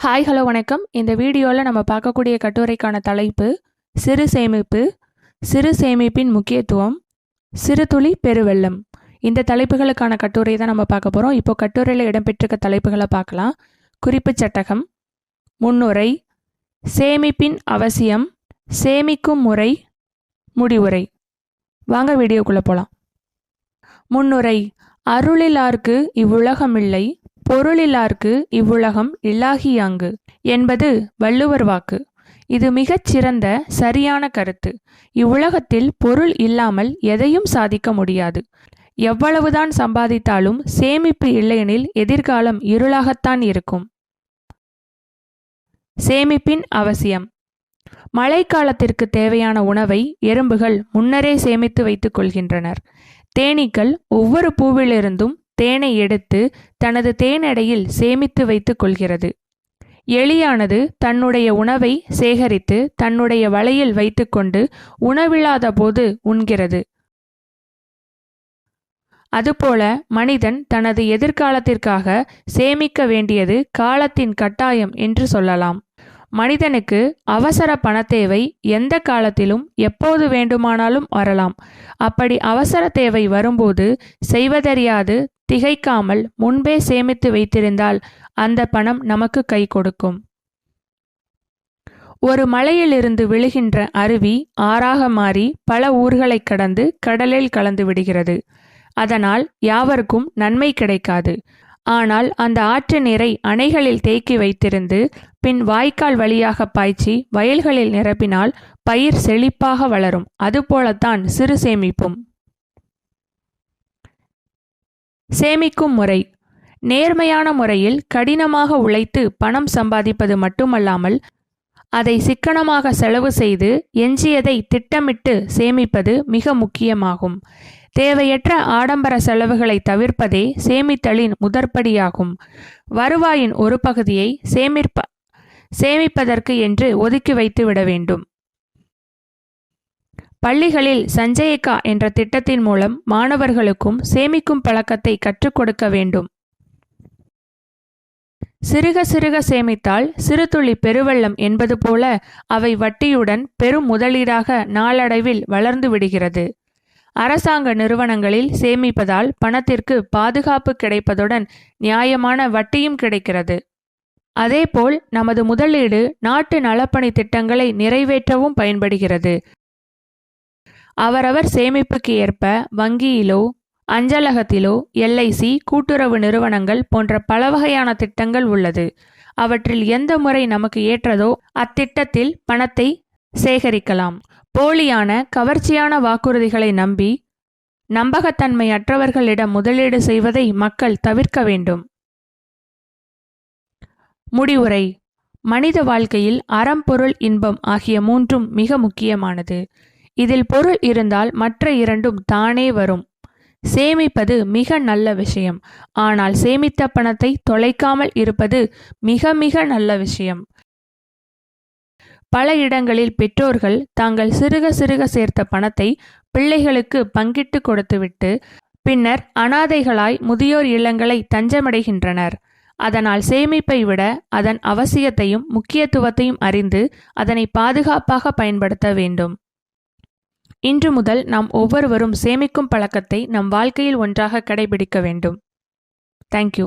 Hi hello வணக்கம். இந்த வீடியோவில் நம்ம பார்க்கக்கூடிய கட்டுரைக்கான தலைப்பு சிறு சேமிப்பு சிறு சேமிப்பின் முக்கியத்துவம் சிறு துளி பெருவெள்ளம் இந்த தலைப்புகளுக்கான கட்டுரை தான் நம்ம பார்க்க போகிறோம் இப்போ கட்டுரையில் இடம்பெற்றிருக்க தலைப்புகளை பார்க்கலாம். குறிப்புச் சட்டகம் முன்னுரை சேமிப்பின் அவசியம் சேமிக்கும் முறை முடிவுரை. வாங்க வீடியோக்குள்ளே போகலாம் முன்னுரை அருளிலார்க்கு இவ்வுலகமில்லை பொருளிலார்க்கு இவ்வுலகம் இல்லாகியாங்கு என்பது வள்ளுவர் வாக்கு. இது மிகச் சிறந்த சரியான கருத்து. இவ்வுலகத்தில் பொருள் இல்லாமல் எதையும் சாதிக்க முடியாது. எவ்வளவுதான் சம்பாதித்தாலும் சேமிப்பு இல்லையெனில் எதிர்காலம் இருளாகத்தான் இருக்கும். சேமிப்பின் அவசியம். மழைக்காலத்திற்கு தேவையான உணவை எறும்புகள் முன்னரே சேமித்து வைத்துக் கொள்கின்றனர். தேனீக்கள் ஒவ்வொரு பூவிலிருந்தும் தேனை எடுத்து தனது தேனடையில் சேமித்து வைத்துக் கொள்கிறது. எலியானது தன்னுடைய உணவை சேகரித்து தன்னுடைய வலையில் வைத்துக்கொண்டு உணவில்லாத போது உண்கிறது. அதுபோல மனிதன் தனது எதிர்காலத்திற்காக சேமிக்க வேண்டியது காலத்தின் கட்டாயம் என்று சொல்லலாம். மனிதனுக்கு அவசர பணத்தேவை எந்த காலத்திலும் எப்போது வேண்டுமானாலும் வரலாம். அப்படி அவசர தேவை வரும்போது செய்வதறியாது திகைக்காமல் முன்பே சேமித்து வைத்திருந்தால் அந்த பணம் நமக்கு கை கொடுக்கும். ஒரு மலையிலிருந்து விழுகின்ற அருவி ஆறாக மாறி பல ஊர்களை கடந்து கடலில் கலந்து விடுகிறது. அதனால் யாவருக்கும் நன்மை கிடைக்காது. ஆனால் அந்த ஆற்று நீரை அணைகளில் தேக்கி வைத்திருந்து பின் வாய்க்கால் வழியாக பாய்ச்சி வயல்களில் நிரப்பினால் பயிர் செழிப்பாக வளரும். அதுபோலத்தான் சிறு சேமிப்பும். சேமிக்கும் முறை. நேர்மையான முறையில் கடினமாக உழைத்து பணம் சம்பாதிப்பது மட்டுமல்லாமல் அதை சிக்கனமாக செலவு செய்து எஞ்சியதை திட்டமிட்டு சேமிப்பது மிக முக்கியமாகும். தேவையற்ற ஆடம்பர செலவுகளை தவிர்ப்பதே சேமித்தலின் முதற்படியாகும். வருவாயின் ஒரு பகுதியை சேமிப்ப சேமிப்பதற்கு என்று ஒதுக்கி வைத்து விட வேண்டும். பள்ளிகளில் சஞ்சயக்கா என்ற திட்டத்தின் மூலம் மாணவர்களுக்கும் சேமிக்கும் பழக்கத்தை கற்றுக் கொடுக்க வேண்டும். சிறுக சிறுக சேமித்தால் சிறு துளி பெருவெள்ளம் என்பது போல அவை வட்டியுடன் பெரும் முதலீடாக நாளடைவில் வளர்ந்து விடுகிறது. அரசாங்க நிறுவனங்களில் சேமிப்பதால் பணத்திற்கு பாதுகாப்பு கிடைப்பதுடன் நியாயமான வட்டியும் கிடைக்கிறது. அதேபோல் நமது முதலீடு நாட்டு நலப்பணி திட்டங்களை நிறைவேற்றவும் பயன்படுகிறது. அவரவர் சேமிப்புக்கு ஏற்ப வங்கியிலோ அஞ்சலகத்திலோ எல்ஐசி கூட்டுறவு நிறுவனங்கள் போன்ற பல வகையான திட்டங்கள் உள்ளது. அவற்றில் எந்த முறை நமக்கு ஏற்றதோ அத்திட்டத்தில் பணத்தை சேகரிக்கலாம். போலியான கவர்ச்சியான வாக்குறுதிகளை நம்பி நம்பகத்தன்மையற்றவர்களிடம் முதலீடு செய்வதை மக்கள் தவிர்க்க வேண்டும். முடிவுரை. மனித வாழ்க்கையில் அறம் பொருள் இன்பம் ஆகிய மூன்றும் மிக முக்கியமானது. இதில் பொருள் இருந்தால் மற்ற இரண்டும் தானே வரும். சேமிப்பது மிக நல்ல விஷயம். ஆனால் சேமித்த பணத்தை தொலைக்காமல் இருப்பது மிக மிக நல்ல விஷயம். பல இடங்களில் பெற்றோர்கள் தாங்கள் சிறுக சிறுக சேர்த்த பணத்தை பிள்ளைகளுக்கு பங்கிட்டு கொடுத்துவிட்டு பின்னர் அனாதைகளாய் முதியோர் இல்லங்களை தஞ்சமடைகின்றனர். அதனால் சேமிப்பை விட அதன் அவசியத்தையும் முக்கியத்துவத்தையும் அறிந்து அதனை பாதுகாப்பாக பயன்படுத்த வேண்டும். இன்று முதல் நாம் ஒவ்வொருவரும் சேமிக்கும் பழக்கத்தை நம் வாழ்க்கையில் ஒன்றாக கடைபிடிக்க வேண்டும். தேங்க்யூ